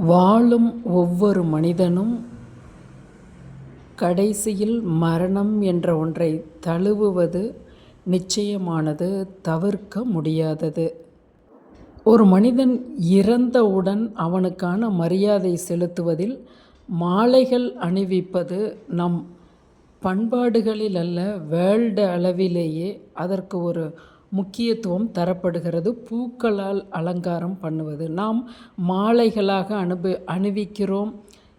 வாழும் ஒவ்வொரு மனிதனும் கடைசியில் மரணம் என்ற ஒன்றை தழுவுவது நிச்சயமானது தவிர்க்க முடியாதது. ஒரு மனிதன் இறந்தவுடன் அவனுக்கான மரியாதை செலுத்துவதில் மாலைகள் அணிவிப்பது நம் பண்பாடுகளில் அல்ல வேர்ல்டு அளவிலேயே அதற்கு ஒரு முக்கியத்துவம் தரப்படுகிறது. பூக்களால் அலங்காரம் பண்ணுவது. நாம் மாலைகளாக அனுப அணிவிக்கிறோம்.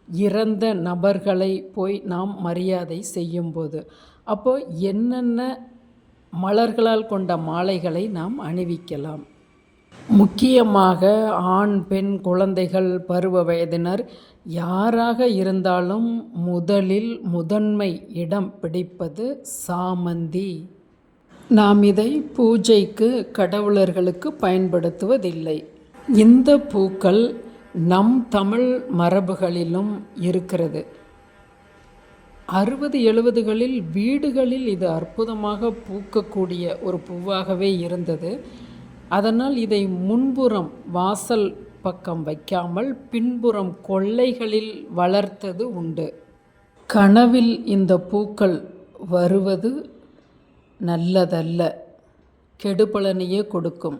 இறந்த நபர்களை போய் நாம் மரியாதை செய்யும்போது. அப்போ என்னென்ன மலர்களால் கொண்ட மாலைகளை நாம் அணிவிக்கலாம்? முக்கியமாக ஆண் பெண் குழந்தைகள் பருவ வயதினர் யாராக இருந்தாலும் முதலில் முதன்மை இடம் பிடிப்பது சாமந்தி. நாம் இதை பூஜைக்கு கடவுளர்களுக்கு பயன்படுத்துவதில்லை. இந்த பூக்கள் நம் தமிழ் மரபுகளிலும் இருக்கிறது. அறுபது எழுபதுகளில் வீடுகளில் இது அற்புதமாக பூக்கக்கூடிய ஒரு பூவாகவே இருந்தது. அதனால் இதை முன்புறம் வாசல் பக்கம் வைக்காமல் பின்புறம் கொள்ளைகளில் வளர்த்தது உண்டு. கனவில் இந்த பூக்கள் வருவது நல்லதல்ல. கெடுபலனையே கொடுக்கும்.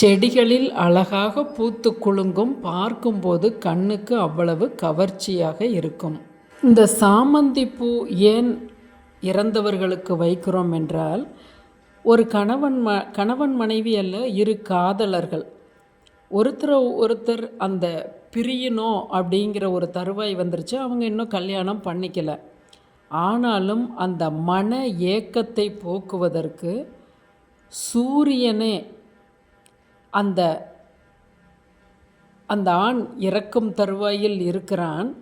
செடிகளில் அழகாக பூத்து குலுங்கும் பார்க்கும்போது கண்ணுக்கு அவ்வளவு கவர்ச்சியாக இருக்கும். இந்த சாமந்தி பூ ஏன் இறந்தவர்களுக்கு வைக்கிறோம் என்றால் ஒரு கணவன் ம கணவன் மனைவி அல்ல இரு காதலர்கள். ஒருத்தர் ஒருத்தர் அந்த பிரியணும் அப்படிங்கிற ஒரு தருவாய் வந்துருச்சு அவங்க இன்னும் கல்யாணம் பண்ணிக்கலை. ஆனாலும் அந்த மன ஏக்கத்தை போக்குவதற்கு சூரியனே அந்த அந்த ஆண் இறக்கும் தருவாயில் இருக்கிறான்.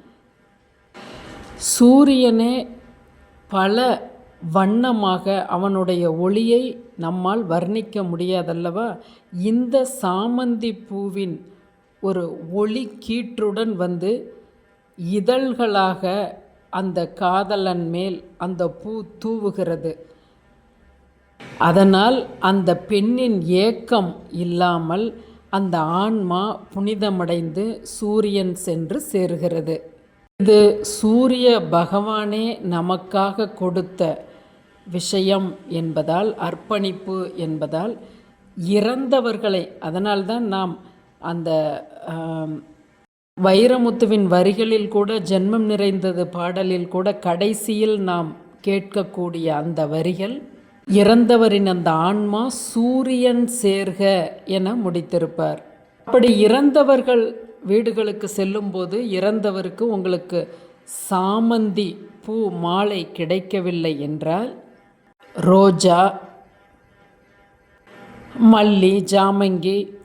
சூரியனே பல வண்ணமாக அவனுடைய ஒளியை நம்மால் வர்ணிக்க முடியாதல்லவா? இந்த சாமந்தி பூவின் ஒரு ஒளி கீற்றுடன் வந்து இதழ்களாக அந்த காதலன் மேல் அந்த பூ தூவுகிறது. அதனால் அந்த பெண்ணின் ஏக்கம் இல்லாமல் அந்த ஆன்மா புனிதமடைந்து சூரியன் சென்று சேருகிறது. இது சூரிய பகவானே நமக்காக கொடுத்த விஷயம் என்பதால் அர்ப்பணிப்பு என்பதால் இறந்தவர்களை அதனால்தான் நாம் அந்த வைரமுத்துவின் வரிகளில் கூட ஜென்மம் நிறைந்தது பாடலில் கூட கடைசியில் நாம் கேட்கக்கூடிய அந்த வரிகள் இறந்தவரின் அந்த ஆன்மா சூரியன் சேர்க என முடித்திருப்பார். அப்படி இறந்தவர்கள் வீடுகளுக்கு செல்லும்போது இறந்தவருக்கு உங்களுக்கு சாமந்தி பூ மாலை கிடைக்கவில்லை என்றால் ரோஜா மல்லி ஜாமங்கி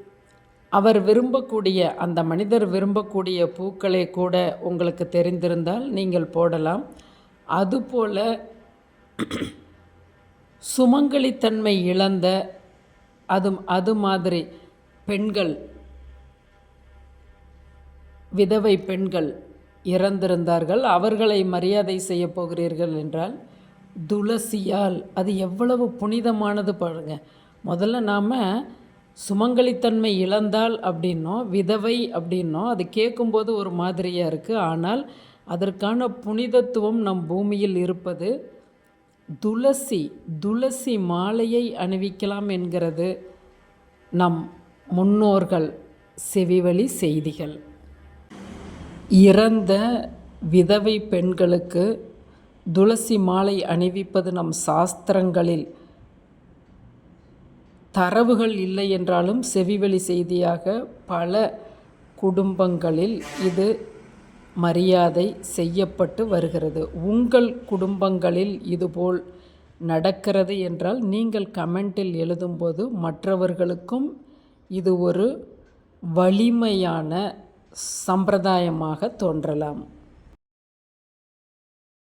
அவர் விரும்பக்கூடிய அந்த மனிதர் விரும்பக்கூடிய பூக்களை கூட உங்களுக்கு தெரிந்திருந்தால் நீங்கள் போடலாம். அதுபோல் சுமங்கலித்தன்மை இழந்த அது அது மாதிரி பெண்கள் விதவை பெண்கள் இறந்திருந்தார்கள். அவர்களை மரியாதை செய்ய போகிறீர்கள் என்றால் துளசியால் அது எவ்வளவு புனிதமானது பாருங்கள் முதல்ல நாம் சுமங்கலித்தன்மை இழந்தால் அப்படின்னோ விதவை அப்படின்னோ அது கேட்கும்போது ஒரு மாதிரியாக இருக்குது ஆனால் அதற்கான புனிதத்துவம் நம் பூமியில் இருப்பது துளசி துளசி மாலையை அணிவிக்கலாம் என்கிறது நம் முன்னோர்கள் செவிவழி செய்திகள். இறந்த விதவை பெண்களுக்கு துளசி மாலை அணிவிப்பது நம் சாஸ்திரங்களில் தரவுகள் இல்லை என்றாலும் செவிவழி செய்தியாக பல குடும்பங்களில் இது மரியாதை செய்யப்பட்டு வருகிறது. உங்கள் குடும்பங்களில் இதுபோல் நடக்கிறது என்றால் நீங்கள் கமெண்டில் எழுதும்போது மற்றவர்களுக்கும் இது ஒரு வலிமையான சம்பிரதாயமாக தோன்றலாம்.